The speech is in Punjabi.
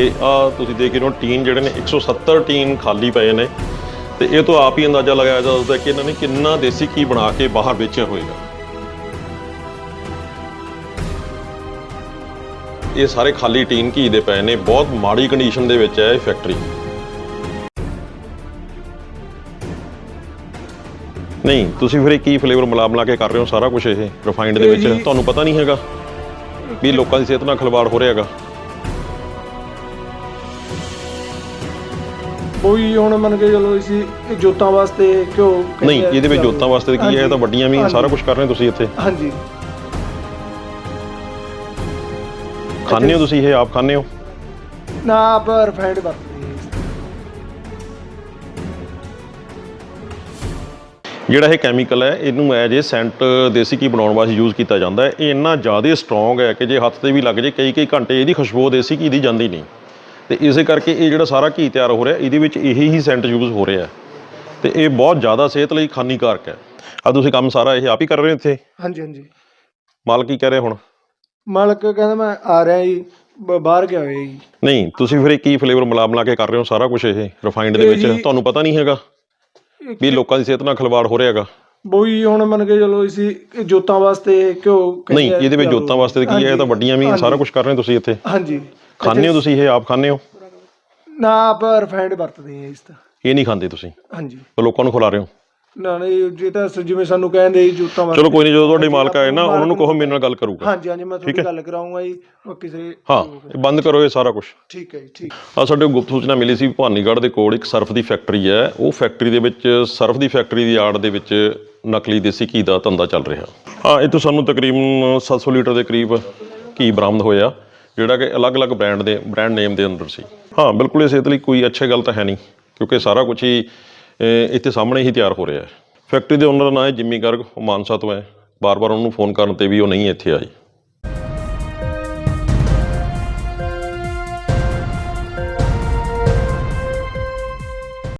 ਤੇ ਆ ਤੁਸੀਂ ਦੇਖ ਰਹੇ ਹੋ ਟੀਨ ਜਿਹੜੇ ਨੇ 170 ਟੀਨ ਖਾਲੀ ਪਏ ਨੇ ਤੇ ਇਹ ਤੋਂ ਆਪ ਹੀ ਅੰਦਾਜ਼ਾ ਲਗਾਇਆ ਜਾ ਸਕਦਾ ਕਿ ਇਹਨਾਂ ਨੇ ਕਿੰਨਾ ਦੇਸੀ ਘੀ ਬਣਾ ਕੇ ਬਾਹਰ ਵੇਚਿਆ ਹੋਵੇਗਾ ਇਹ ਸਾਰੇ ਖਾਲੀ ਟੀਨ ਘੀ ਦੇ ਪਏ ਨੇ ਬਹੁਤ ਮਾੜੀ ਕੰਡੀਸ਼ਨ ਦੇ ਵਿੱਚ ਹੈ ਇਹ ਫੈਕਟਰੀ ਨਹੀਂ ਤੁਸੀਂ ਫਿਰ ਇਹ ਕੀ ਫਲੇਵਰ ਮਿਲਾ ਮਿਲਾ ਕੇ ਕਰ ਰਹੇ ਹੋ? ਸਾਰਾ ਕੁਝ ਇਹ ਰਿਫਾਈਨਡ ਦੇ ਵਿੱਚ। ਤੁਹਾਨੂੰ ਪਤਾ ਨਹੀਂ ਹੈਗਾ ਵੀ ਲੋਕਾਂ ਦੀ ਸਿਹਤ ਨਾਲ ਖਿਲਵਾੜ ਹੋ ਰਿਹਾ ਹੈਗਾ। ਕੋਈ ਹੁਣ ਮੰਨ ਕੇ ਚਲੋ ਇਹ ਜੋਤਾਂ ਵਾਸਤੇ ਕਿਉਂ ਨਹੀਂ ਇਹਦੇ ਵਿੱਚ। ਜੋਤਾਂ ਵਾਸਤੇ ਕੀ ਹੈ? ਇਹ ਤਾਂ ਵੱਡੀਆਂ ਵੀ। ਸਾਰਾ ਕੁਝ ਕਰ ਰਹੇ ਤੁਸੀਂ ਇੱਥੇ। ਹਾਂਜੀ। ਖਾਂਦੇ ਹੋ ਤੁਸੀਂ ਇਹ? ਆਪ ਖਾਂਦੇ ਹੋ? ਨਾ ਆਪ ਰਿਫਾਈਨਡ ਵਰਤਦੇ। ਜਿਹੜਾ ਇਹ ਕੈਮੀਕਲ ਹੈ ਇਹਨੂੰ ਐਜ ਇਹ ਸੈਂਟ ਦੇਸੀ ਘੀ ਬਣਾਉਣ ਵਾਸਤੇ ਯੂਜ਼ ਕੀਤਾ ਜਾਂਦਾ ਹੈ। ਇਹ ਇੰਨਾ ਜ਼ਿਆਦਾ ਸਟਰੋਂਗ ਹੈ ਕਿ ਜੇ ਹੱਥ ਤੇ ਵੀ ਲੱਗ ਜੇ ਕਈ ਕਈ ਘੰਟੇ ਇਹਦੀ ਖੁਸ਼ਬੂ ਦੇਸੀ ਘੀ ਦੀ ਜਾਂਦੀ ਨਹੀਂ। ਤੇ ਇਸੇ ਕਰਕੇ ਇਹ ਜਿਹੜਾ ਸਾਰਾ ਘੀ ਤਿਆਰ ਹੋ ਰਿਹਾ ਇਹਦੇ ਵਿੱਚ ਇਹੀ ਹੀ ਸੈਂਟ ਯੂਜ਼ ਹੋ ਰਿਹਾ। ਤੇ ਇਹ ਬਹੁਤ ਜ਼ਿਆਦਾ ਸਿਹਤ ਲਈ ਹਾਨੀਕਾਰਕ ਹੈ। ਆ ਤੁਸੀਂ ਕੰਮ ਸਾਰਾ ਇਹ ਆਪ ਹੀ ਕਰ ਰਹੇ ਹੋ ਇੱਥੇ? ਹਾਂਜੀ ਹਾਂਜੀ। ਮਾਲਕ ਕੀ ਕਹਿ ਰਿਹਾ ਹੁਣ? ਮਾਲਕ ਕਹਿੰਦਾ ਮੈਂ ਆ ਰਿਹਾ ਜੀ ਬ- ਬਾਹਰ ਗਿਆ ਹੋਇਆ ਜੀ। ਨਹੀਂ ਤੁਸੀਂ ਫਿਰ ਇਹ ਕੀ ਫਲੇਵਰ ਮਿਲਾ ਮਿਲਾ ਕੇ ਕਰ ਰਹੇ ਹੋ ਸਾਰਾ ਕੁਝ ਇਹ ਰਿਫਾਈਨਡ ਦੇ ਇਹ ਵਿੱਚ? ਜੀ- ਤੁਹਾਨੂੰ ਪਤਾ ਨਹੀਂ ਹੈਗਾ ਵੀ ਲੋਕਾਂ ਦੀ ਸਿਹਤ ਨਾਲ ਖਿਲਵਾੜ ਹੋ ਰਿਹਾ ਹੈਗਾ। ਬੋਈ ਹੁਣ ਮੰਨ ਕੇ ਚਲੋ ਇਹ ਜੋਤਾਂ ਵਾਸਤੇ ਕਿਉਂ ਕਹਿੰਦੇ ਨਹੀਂ ਆ ਇਹਦੇ ਵਿੱਚ। ਜੋਤਾਂ ਵਾਸਤੇ ਕੀ ਹੈ? ਇਹ ਤਾਂ ਵੱਡੀਆਂ ਵੀ ਸਾਰਾ ਕੁਝ ਕਰ ਰਹੇ ਹੋ ਤੁਸੀਂ ਇੱਥੇ। ਹਾਂਜੀ। ਖਾਂਦੇ ਹੋ ਤੁਸੀਂ ਇਹ ਆਪ ਖਾਂਦੇ ਹੋ? ਨਾ ਆਪ ਰਿਫਾਈਨਡ ਵਰਤਦੇ ਹਾਂ ਇਸ ਤਾਂ। ਇਹ ਨਹੀਂ ਖਾਂਦੇ ਤੁਸੀਂ? ਹਾਂਜੀ। ਉਹ ਲੋਕਾਂ ਨੂੰ ਖਿਲਾ ਰਹੇ ਹੋ? ਨਾ ਨਹੀਂ ਜੇ ਤਾਂ ਸ- ਜਿਵੇਂ ਸਾਨੂੰ ਕਹਿੰਦੇ ਜੀ ਜੋਤਾਂ ਵਾਸਤੇ। ਚਲੋ ਕੋਈ ਨਹੀਂ ਜਦੋਂ ਤੁਹਾਡੇ ਮਾਲਕ ਆਏ ਨਾ ਉਹਨਾਂ ਨੂੰ ਕਹੋ ਮੇਰੇ ਨਾਲ ਗੱਲ ਕਰੂਗਾ। ਹਾਂਜੀ ਹਾਂਜੀ ਮੈਂ ਤੁਹਾਡੀ ਗੱਲ ਕਰਾਉਂਗਾ ਜੀ ਉਹ ਕਿਸੇ ਹਾਂ ਇਹ ਬੰਦ ਕਰੋ ਇਹ ਸਾਰਾ ਕੁਝ ਠੀਕ ਹੈ ਜੀ ਠੀਕ। ਆ ਸਾਡੇ ਕੋਲ ਗੁਪਤ ਸੂਚਨਾ ਮਿਲੀ ਸੀ ਭਵਾਨੀਗੜ੍ਹ ਦੇ ਕੋਲ ਇੱਕ ਸਰਫ ਦੀ ਫੈਕਟਰੀ ਹੈ। ਉਹ ਫੈਕਟਰੀ ਦੇ ਵਿੱਚ ਸਰਫ ਦੀ ਫੈਕਟਰੀ ਦੀ ਆੜ ਦੇ ਵਿੱਚ ਨਕਲੀ ਦੇਸੀ ਘੀ ਦਾ ਧੰਦਾ ਚੱਲ ਰਿਹਾ। ਹਾਂ ਇਹ ਤੋਂ ਸਾਨੂੰ ਤਕਰੀਬਨ 700 ਲੀਟਰ ਦੇ ਕਰੀਬ ਘੀ ਬਰਾਮਦ ਹੋਇਆ। ਜਿਹੜਾ ਕਿ ਅਲੱਗ-ਅਲੱਗ ਬ੍ਰਾਂਡ ਦੇ ਬ੍ਰਾਂਡ ਨੇਮ ਦੇ ਅੰਦਰ ਸੀ। ਹਾਂ, ਬਿਲਕੁਲ ਇਸ ਸਿਹਤ ਲਈ ਕੋਈ ਅੱਛੇ ਗੱਲ ਤਾਂ ਹੈ ਨਹੀਂ, ਕਿਉਂਕਿ ਸਾਰਾ ਕੁਝ ਹੀ ਇੱਥੇ ਸਾਹਮਣੇ ਹੀ ਤਿਆਰ ਹੋ ਰਿਹਾ ਹੈ। ਫੈਕਟਰੀ ਦੇ ਓਨਰ ਦਾ ਨਾਮ ਹੈ ਜਿੰਮੀ ਗਰਗ ਉਹ ਮਾਨਸਾ ਤੋਂ ਹੈ। ਬਾਰ-ਬਾਰ ਉਹਨੂੰ ਫੋਨ ਕਰਨ ਤੇ ਵੀ ਉਹ ਨਹੀਂ ਇੱਥੇ ਆਈ।